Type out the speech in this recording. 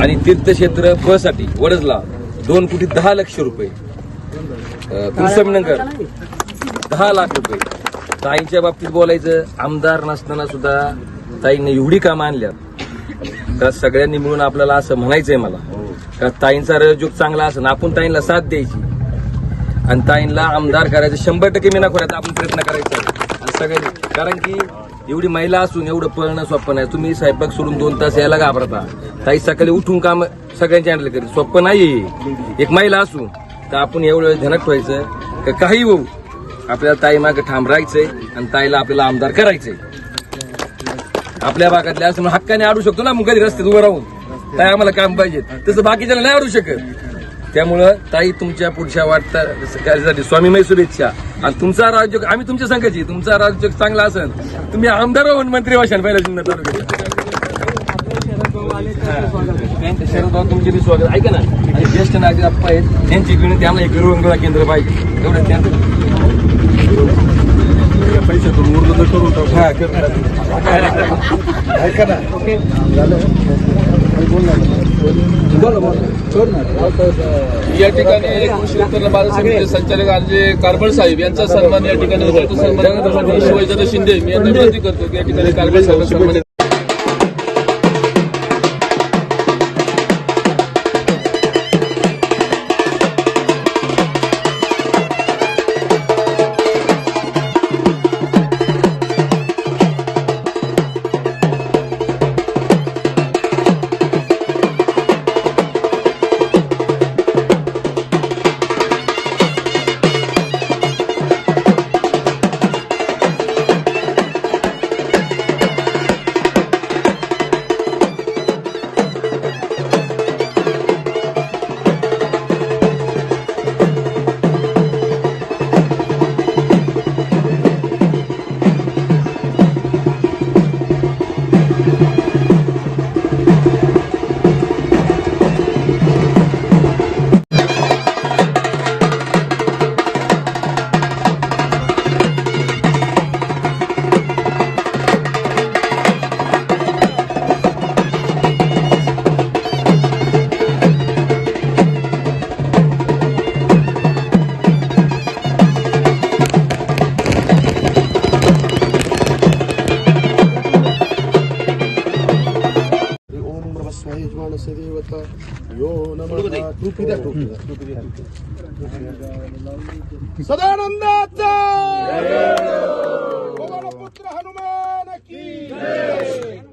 आणि तीर्थक्षेत्र ब साठी वडजला दोन कोटी दहा लक्ष रुपये. अं, दहा लाख रुपये. ताईंच्या बाबतीत बोलायचं आमदार नसताना सुद्धा ताईंनी एवढी कामं आणल्यात. का सगळ्यांनी मिळून आपल्याला असं म्हणायचंय मला. का ताईंचा रजोग चांगला असं आपण ताईंना साथ द्यायची. आणि ताईंना आमदार करायचं शंभर टक्के मी करायचा आपण प्रयत्न करायचा. आणि सगळ्यांनी कारण की एवढी महिला असून एवढं पळणं सोपं नाही. तुम्ही स्वयंपाक सोडून दोन तास यायला घाबरता. ताई सकाळी उठून काम सगळ्यांची हँडल करेल सोपं नाही एक महिला असू तर आपण एवढं वेळ ठेवायचं का काही होऊ? आपल्याला ताई मागे ठाम राहायचंय आणि ताईला आपल्याला आमदार करायचंय. आपल्या भागातल्या असं हक्काने अडू शकतो ना मग कधी रस्त्यात उभं राहून. ताई आम्हाला काम पाहिजे तसं बाकीच्याला नाही अडू शकत. त्यामुळं ताई तुमच्या पुढच्या वाटता कार्यासाठी स्वामीमय शुभेच्छा आणि तुमचा राज्य आम्ही तुमच्या संघाची तुमचा राज्य चांगला असेल तुम्ही आमदार होऊन मंत्री व्हाल पहिल्या जिल्ह्यात तालुक्यात त्यांच्या शरद पवार तुमचे बी स्वागत. ऐका ना. आणि ज्येष्ठ नागरिक आप्पा आहेत त्यांची विनंती आम्हाला एक गृहंगळा केंद्र पाहिजे. एवढं त्यांचं. पैशातून उरलं तर करून टाकू. हा. ऐका ना. या ठिकाणी कृषी उत्पन्न बाजार समितीचे संचालक आरजे कारबळ साहेब यांचा सन्मान या ठिकाणी होतो. सन्मान करण्यासाठी शिंदे मी यांना विनंती करतो की या ठिकाणी कारबळ साहेब नमता यो नमता टोपी द्या सदानंदाचा पुत्र हनुमान की जय